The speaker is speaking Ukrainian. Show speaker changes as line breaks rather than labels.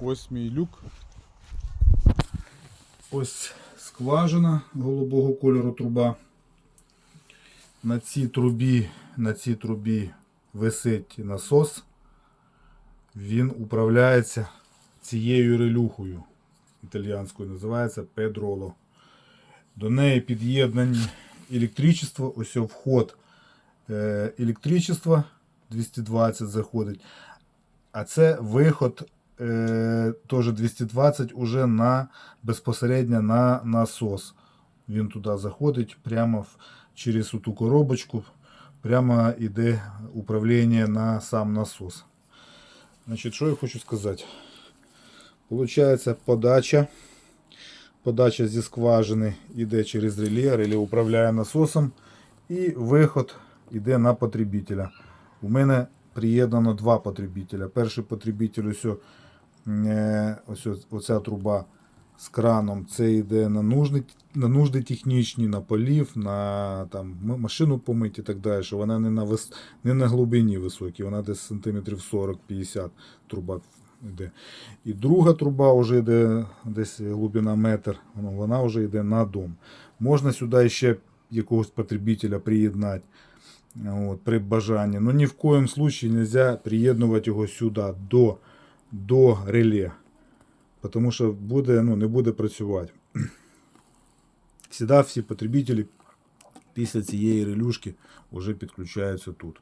Ось мій люк. Ось скважина голубого кольору труба. На цій трубі, на цій трубі висить насос. Він управляється цією релюхою італіянською, називається Педроло. До неї під'єднані електричество, ось вход е, електричества 220 заходить. А це виход е, теж 220 уже на безпосередньо на насос. Він туди заходить прямо в, через ту коробочку. Прямо йде управління на сам насос. Значить, що я хочу сказати? Получається подача. Подача зі скважини йде через реле, реле управляє насосом. І виход йде на потребителя. У мене приєднано два потребителя. Перший потребитель ось, ось оця труба з краном. Це йде на нужди, на нужди технічні, на полів, на там, машину помити і так далі. Що вона не на, вис, не на глибині високій, вона десь сантиметрів 40-50 труба йде. І друга труба вже йде десь глибина метр, ну, вона вже йде на дом. Можна сюди ще якогось потребителя приєднати. От, при бажанні. Но ні в коєму случае нельзя приєднувати його сюди до, до реле. Тому що буде, ну, не буде працювати. Всегда всі потребителі після цієї релюшки вже підключаються тут.